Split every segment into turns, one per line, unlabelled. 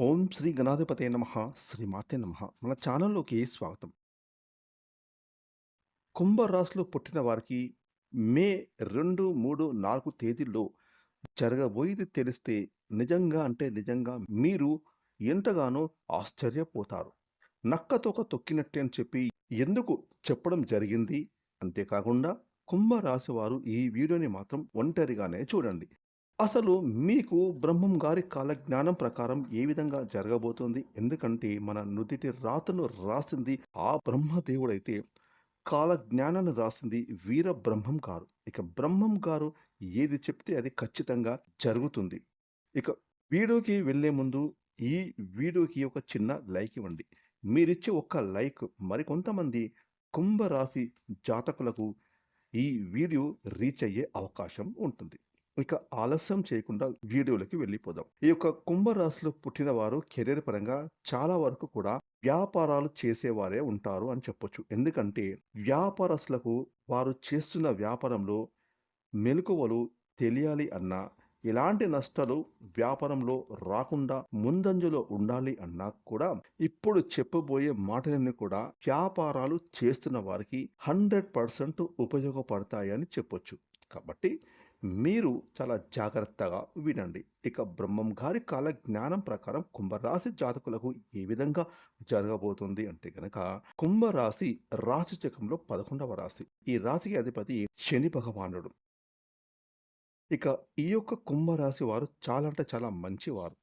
ఓం శ్రీ గణాధిపతే నమ శ్రీమాతే నమ. మన ఛానల్లోకి స్వాగతం. కుంభరాశిలో పుట్టిన వారికి మే రెండు మూడు నాలుగు తేదీల్లో జరగబోయేది తెలిస్తే నిజంగా అంటే నిజంగా మీరు ఎంతగానో ఆశ్చర్యపోతారు. నక్కతోక తొక్కినట్టే అని చెప్పి ఎందుకు చెప్పడం జరిగింది? అంతేకాకుండా కుంభరాశి వారు ఈ వీడియోని మాత్రం ఒంటరిగానే చూడండి. అసలు మీకు బ్రహ్మం గారి కాలజ్ఞానం ప్రకారం ఏ విధంగా జరగబోతుంది? ఎందుకంటే మన నుదిటి రాతను రాసింది ఆ బ్రహ్మదేవుడైతే. కాలజ్ఞానాన్ని రాసింది వీర బ్రహ్మం గారు. ఇక బ్రహ్మం గారు ఏది చెప్తే అది ఖచ్చితంగా జరుగుతుంది. ఇక వీడియోకి వెళ్ళే ముందు ఈ వీడియోకి ఒక చిన్న లైక్ ఇవ్వండి. మీరిచ్చే ఒక్క లైక్ మరికొంతమంది కుంభరాశి జాతకులకు ఈ వీడియో రీచ్ అయ్యే అవకాశం ఉంటుంది. ఇక ఆలస్యం చేయకుండా వీడియోలోకి వెళ్ళిపోదాం. ఈ యొక్క కుంభరాశిలో పుట్టిన వారు కెరీర్ పరంగా చాలా వరకు కూడా వ్యాపారాలు చేసేవారే ఉంటారు అని చెప్పొచ్చు. ఎందుకంటే వ్యాపారస్తులకు వారు చేస్తున్న వ్యాపారంలో మెలకువలు తెలియాలి అన్నా ఎలాంటి నష్టాలు వ్యాపారంలో రాకుండా ముందంజలో ఉండాలి అన్నా కూడా ఇప్పుడు చెప్పబోయే మాటలన్నీ కూడా వ్యాపారాలు చేస్తున్న వారికి హండ్రెడ్ పర్సెంట్ ఉపయోగపడతాయని చెప్పొచ్చు. కాబట్టి మీరు చాలా జాగ్రత్తగా వినండి. ఇక బ్రహ్మం గారి కాల జ్ఞానం ప్రకారం కుంభరాశి జాతకులకు ఏ విధంగా జరగబోతుంది అంటే కనుక కుంభరాశి రాశి చక్రంలో పదకొండవ రాశి. ఈ రాశికి అధిపతి శని భగవానుడు. ఇక ఈ యొక్క కుంభరాశి వారు చాలా అంటే చాలా మంచివారు.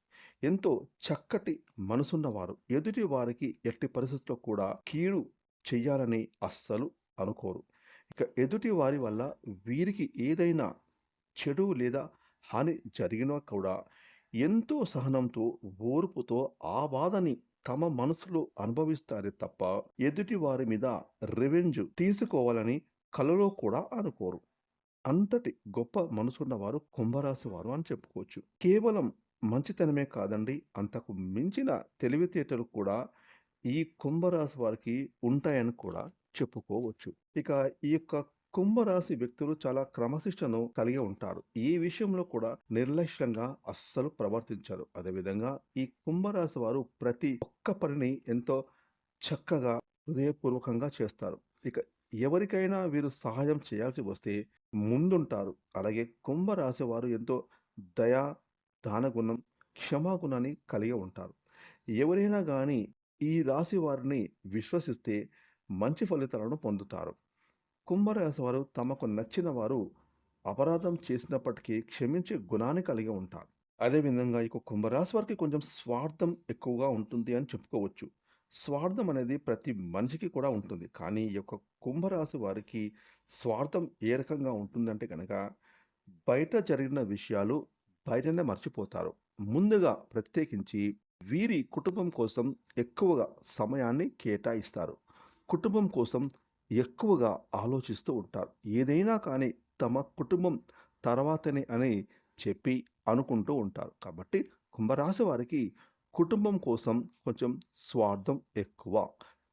ఎంతో చక్కటి మనసున్నవారు. ఎదుటి వారికి ఎట్టి పరిస్థితుల్లో కూడా కీడు చెయ్యాలని అస్సలు అనుకోరు. ఇక ఎదుటి వారి వల్ల వీరికి ఏదైనా చెడు లేదా హాని జరిగినా కూడా ఎంతో సహనంతో ఓర్పుతో ఆ బాధని తమ మనసులో అనుభవిస్తారే తప్ప ఎదుటి వారి మీద రివెంజ్ తీసుకోవాలని కలలో కూడా అనుకోరు. అంతటి గొప్ప మనసున్న వారు కుంభరాశి వారు అని చెప్పుకోవచ్చు. కేవలం మంచితనమే కాదండి అంతకు మించిన తెలివితేటలు కూడా ఈ కుంభరాశి వారికి ఉంటాయని కూడా చెప్పుకోవచ్చు. ఇక ఈ యొక్క కుంభరాశి వ్యక్తులు చాలా క్రమశిక్షణను కలిగి ఉంటారు. ఈ విషయంలో కూడా నిర్లక్ష్యంగా అస్సలు ప్రవర్తించారు. అదేవిధంగా ఈ కుంభరాశి వారు ప్రతి ఒక్క పనిని ఎంతో చక్కగా హృదయపూర్వకంగా చేస్తారు. ఇక ఎవరికైనా వీరు సహాయం చేయాల్సి వస్తే ముందుంటారు. అలాగే కుంభరాశి వారు ఎంతో దయా దానగుణం క్షమాగుణాన్ని కలిగి ఉంటారు. ఎవరైనా కానీ ఈ రాశి వారిని విశ్వసిస్తే మంచి ఫలితాలను పొందుతారు. కుంభరాశి వారు తమకు నచ్చిన వారు అపరాధం చేసినప్పటికీ క్షమించే గుణాన్ని కలిగి ఉంటారు. అదేవిధంగా ఇక కుంభరాశి వారికి కొంచెం స్వార్థం ఎక్కువగా ఉంటుంది అని చెప్పుకోవచ్చు. స్వార్థం అనేది ప్రతి మనిషికి కూడా ఉంటుంది. కానీ ఈ యొక్క కుంభరాశి వారికి స్వార్థం ఏ రకంగా ఉంటుందంటే కనుక బయట జరిగిన విషయాలు బయటనే మర్చిపోతారు. ముందుగా ప్రత్యేకించి వీరి కుటుంబం కోసం ఎక్కువగా సమయాన్ని కేటాయిస్తారు. కుటుంబం కోసం ఎక్కువగా ఆలోచిస్తూ ఉంటారు. ఏదైనా కానీ తమ కుటుంబం తర్వాతనే అని చెప్పి అనుకుంటూ ఉంటారు. కాబట్టి కుంభరాశి వారికి కుటుంబం కోసం కొంచెం స్వార్థం ఎక్కువ.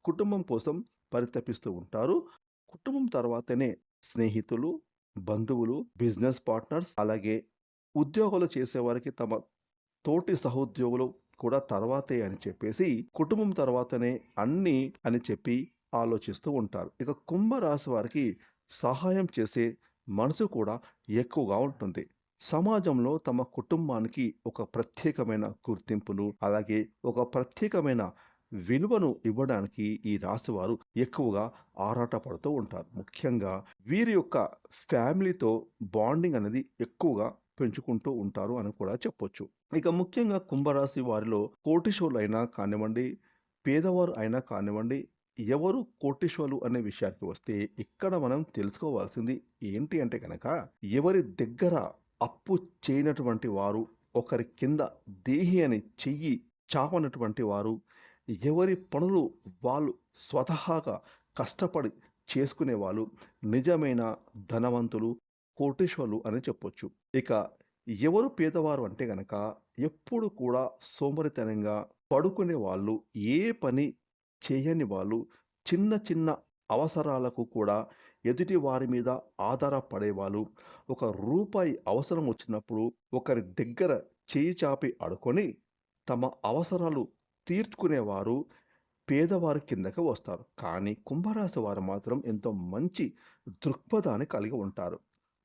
కుటుంబం కోసం పరితపిస్తూ ఉంటారు. కుటుంబం తర్వాతనే స్నేహితులు బంధువులు బిజినెస్ పార్ట్నర్స్ అలాగే ఉద్యోగాలు చేసేవారికి తమ తోటి సహోద్యోగులు కూడా తర్వాతే అని చెప్పేసి కుటుంబం తర్వాతనే అన్నీ అని చెప్పి ఆలోచిస్తూ ఉంటారు. ఇక కుంభరాశి వారికి సహాయం చేసే మనసు కూడా ఎక్కువగా ఉంటుంది. సమాజంలో తమ కుటుంబానికి ఒక ప్రత్యేకమైన గుర్తింపును అలాగే ఒక ప్రత్యేకమైన విలువను ఇవ్వడానికి ఈ రాశివారు ఎక్కువగా ఆరాటపడుతూ ఉంటారు. ముఖ్యంగా వీరి యొక్క ఫ్యామిలీతో బాండింగ్ అనేది ఎక్కువగా పెంచుకుంటూ ఉంటారు అని కూడా చెప్పొచ్చు. ఇక ముఖ్యంగా కుంభరాశి వారిలో కోటిశోలు అయినా కానివ్వండి పేదవారు అయినా కానివ్వండి ఎవరు కోటీశ్వరులు అనే విషయానికి వస్తే ఇక్కడ మనం తెలుసుకోవాల్సింది ఏంటి అంటే కనుక ఎవరి దగ్గర అప్పు చేయనటువంటి వారు ఒకరి కింద దేహి అని చెయ్యి చాపనటువంటి వారు ఎవరి పనులు వాళ్ళు స్వతహాగా కష్టపడి చేసుకునే వాళ్ళు నిజమైన ధనవంతులు కోటీశ్వరులు అని చెప్పొచ్చు. ఇక ఎవరు పేదవారు అంటే గనక ఎప్పుడు కూడా సోమరితనంగా పడుకునే వాళ్ళు ఏ పని చేయని వాళ్ళు చిన్న చిన్న అవసరాలకు కూడా ఎదుటి వారి మీద ఆధారపడేవాళ్ళు ఒక రూపాయి అవసరం వచ్చినప్పుడు ఒకరి దగ్గర చేయి చాపి అడుకొని తమ అవసరాలు తీర్చుకునేవారు పేదవారి కిందకి వస్తారు. కానీ కుంభరాశి వారు మాత్రం ఎంతో మంచి దృక్పథాన్ని కలిగి ఉంటారు.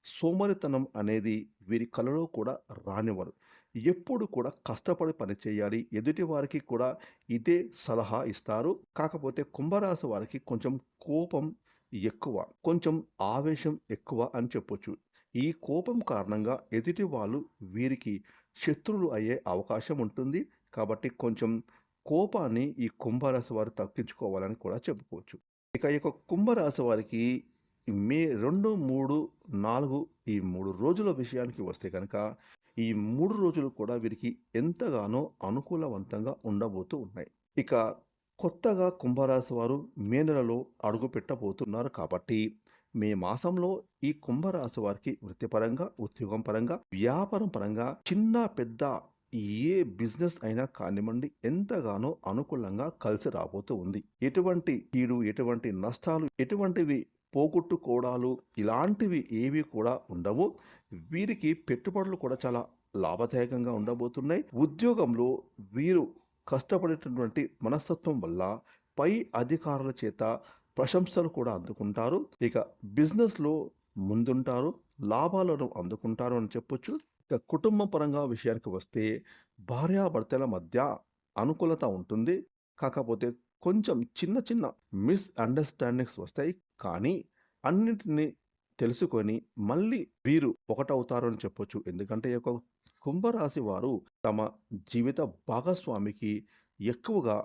సోమరితనం అనేది వీరి కలలో కూడా రానివ్వరు. ఎప్పుడు కూడా కష్టపడి పని చేయాలి. ఎదుటి వారికి కూడా ఇదే సలహా ఇస్తారు. కాకపోతే కుంభరాశి వారికి కొంచెం కోపం ఎక్కువ. కొంచెం ఆవేశం ఎక్కువ అని చెప్పొచ్చు. ఈ కోపం కారణంగా ఎదుటి వాళ్ళు వీరికి శత్రువులు అయ్యే అవకాశం ఉంటుంది. కాబట్టి కొంచెం కోపాన్ని ఈ కుంభరాశి వారు తగ్గించుకోవాలని కూడా చెప్పుకోవచ్చు. ఇక ఈ యొక్క కుంభరాశి వారికి మే 2, 3, 4 ఈ మూడు రోజుల విషయానికి వస్తే కనుక ఈ మూడు రోజులు కూడా వీరికి ఎంతగానో అనుకూలవంతంగా ఉండబోతూ ఉన్నాయి. ఇక కొత్తగా కుంభరాశి వారు మే నెలలో అడుగుపెట్టబోతున్నారు కాబట్టి మే మాసంలో ఈ కుంభరాశి వారికి వృత్తిపరంగా, ఉద్యోగం పరంగా, వ్యాపారం పరంగా చిన్న పెద్ద ఏ బిజినెస్ అయినా కానివ్వండి ఎంతగానో అనుకూలంగా కలిసి రాబోతూ ఉంది. ఎటువంటి కీడు, ఎటువంటి నష్టాలు, ఎటువంటివి పోగొట్టుకోవడాలు ఇలాంటివి ఏవి కూడా ఉండవు. వీరికి పెట్టుబడులు కూడా చాలా లాభదాయకంగా ఉండబోతున్నాయి. ఉద్యోగంలో వీరు కష్టపడేటటువంటి మనస్తత్వం వల్ల పై అధికారుల చేత ప్రశంసలు కూడా అందుకుంటారు. ఇక బిజినెస్‌లో ముందుంటారు. లాభాలను అందుకుంటారు అని చెప్పొచ్చు. ఇక కుటుంబ పరంగా విషయానికి వస్తే భార్యాభర్తల మధ్య అనుకూలత ఉంటుంది. కాకపోతే కొంచెం చిన్న చిన్న మిస్‌అండర్‌స్టాండింగ్స్ వస్తాయి. కానీ అన్నింటినీ తెలుసుకొని మళ్ళీ వీరు ఒకటవుతారు అని చెప్పొచ్చు. ఎందుకంటే ఈ యొక్క కుంభరాశి వారు తమ జీవిత భాగస్వామికి ఎక్కువగా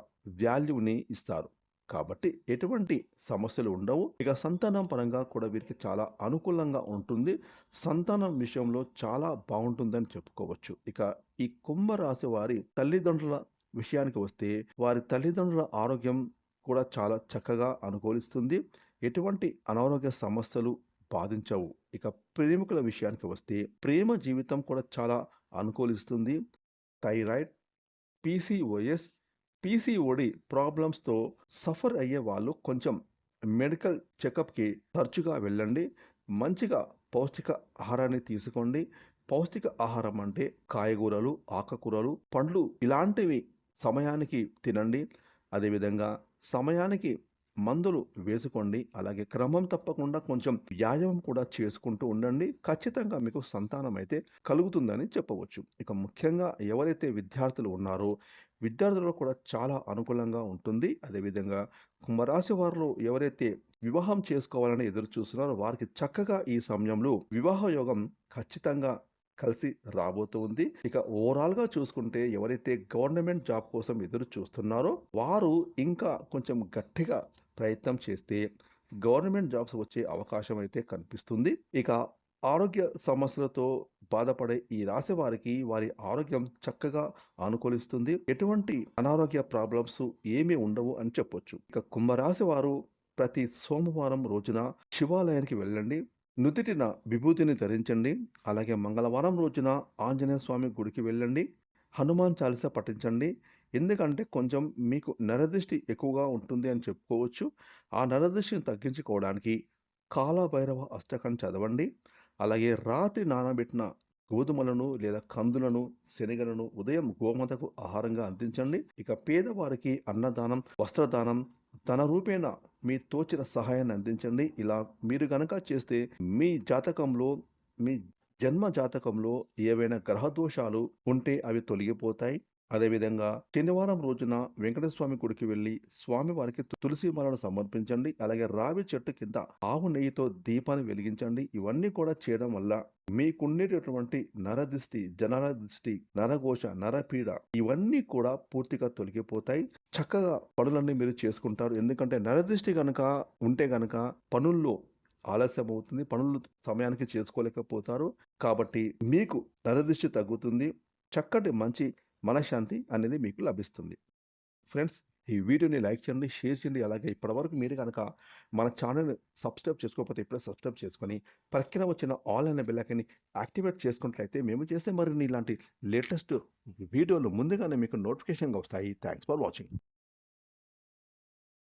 వాల్యూని ఇస్తారు. కాబట్టి ఎటువంటి సమస్యలు ఉండవు. ఇక సంతానం పరంగా కూడా వీరికి చాలా అనుకూలంగా ఉంటుంది. సంతానం విషయంలో చాలా బాగుంటుందని చెప్పుకోవచ్చు. ఇక ఈ కుంభరాశి వారి తల్లిదండ్రుల విషయానికి వస్తే వారి తల్లిదండ్రుల ఆరోగ్యం కూడా చాలా చక్కగా అనుకూలిస్తుంది. ఎటువంటి అనారోగ్య సమస్యలు బాధించవు. ఇక ప్రేమికుల విషయానికి వస్తే ప్రేమ జీవితం కూడా చాలా అనుకూలిస్తుంది. థైరాయిడ్, పీసీఓఎస్, పీసీఓడి ప్రాబ్లమ్స్‌తో సఫర్ అయ్యే వాళ్ళు కొంచెం మెడికల్ చెకప్‌కి తరచుగా వెళ్ళండి. మంచిగా పౌష్టిక ఆహారాన్ని తీసుకోండి. పౌష్టిక ఆహారం అంటే కాయగూరలు, ఆకుకూరలు, పండ్లు ఇలాంటివి సమయానికి తినండి. అదేవిధంగా సమయానికి మందులు వేసుకోండి. అలాగే క్రమం తప్పకుండా కొంచెం వ్యాయామం కూడా చేసుకుంటూ ఉండండి. ఖచ్చితంగా మీకు సంతానం అయితే కలుగుతుందని చెప్పవచ్చు. ఇక ముఖ్యంగా ఎవరైతే విద్యార్థులు ఉన్నారో విద్యార్థులకు కూడా చాలా అనుకూలంగా ఉంటుంది. అదేవిధంగా కుంభరాశి వారిలో ఎవరైతే వివాహం చేసుకోవాలని ఎదురు చూస్తున్నారో వారికి చక్కగా ఈ సమయంలో వివాహ యోగం ఖచ్చితంగా కలిసి రాబోతూ ఉంది. ఇక ఓవరాల్‌గా చూసుకుంటే ఎవరైతే గవర్నమెంట్ జాబ్ కోసం ఎదురు చూస్తున్నారో వారు ఇంకా కొంచెం గట్టిగా ప్రయత్నం చేస్తే గవర్నమెంట్ జాబ్స్ వచ్చే అవకాశం అయితే కనిపిస్తుంది. ఇక ఆరోగ్య సమస్యలతో బాధపడే ఈ రాశి వారికి వారి ఆరోగ్యం చక్కగా అనుకూలిస్తుంది. ఎటువంటి అనారోగ్య ప్రాబ్లమ్స్ ఏమీ ఉండవు అని చెప్పొచ్చు. ఇక కుంభరాశి వారు ప్రతి సోమవారం రోజున శివాలయానికి వెళ్ళండి. నుదిటిన విభూతిని ధరించండి. అలాగే మంగళవారం రోజున ఆంజనేయ స్వామి గుడికి వెళ్ళండి. హనుమాన్ చాలీసా పఠించండి. ఎందుకంటే కొంచెం మీకు నరదృష్టి ఎక్కువగా ఉంటుంది అని చెప్పుకోవచ్చు. ఆ నరదృష్టిని తగ్గించుకోవడానికి కాలభైరవ అష్టకం చదవండి. అలాగే రాత్రి నానబెట్టిన గోధుమలను లేదా కందులను, శనగలను ఉదయం గోమాతకు ఆహారంగా అందించండి. ఇక పేదవారికి అన్నదానం, వస్త్రదానం, తన రూపేణా మీ తోచిన సహాయాన్ని అందించండి. ఇలా మీరు గనక చేస్తే మీ జాతకంలో మీ జన్మ జాతకంలో ఏవైనా గ్రహ దోషాలు ఉంటే అవి తొలగిపోతాయి. అదేవిధంగా శనివారం రోజున వెంకటస్వామి గుడికి వెళ్ళి స్వామివారికి తులసి మాలను సమర్పించండి. అలాగే రావి చెట్టు కింద ఆవు నెయ్యితో దీపాన్ని వెలిగించండి. ఇవన్నీ కూడా చేయడం వల్ల మీకుండేటటువంటి నరదిష్టి, జనర దిష్టి, నరఘోష, నరపీడ ఇవన్నీ కూడా పూర్తిగా తొలగిపోతాయి. చక్కగా పనులన్నీ మీరు చేసుకుంటారు. ఎందుకంటే నరదిష్టి గనక ఉంటే గనక పనుల్లో ఆలస్యం అవుతుంది. పనులు సమయానికి చేసుకోలేకపోతారు. కాబట్టి మీకు నరదిష్టి తగ్గుతుంది. చక్కటి మంచి మనశ్శాంతి అనేది మీకు లభిస్తుంది. ఫ్రెండ్స్ ఈ వీడియోని లైక్ చేయండి, షేర్ చేయండి. అలాగే ఇప్పటివరకు మీరు కనుక మన ఛానల్ని సబ్స్క్రైబ్ చేసుకోకపోతే ఇప్పుడే సబ్స్క్రైబ్ చేసుకొని పక్కన వచ్చిన ఆల్ అనే బెల్ యాక్టివేట్ చేసుకున్నట్లయితే మేము చేసే మరిన్ని ఇలాంటి లేటెస్ట్ వీడియోలు ముందుగానే మీకు నోటిఫికేషన్‌గా వస్తాయి. Thanks for watching.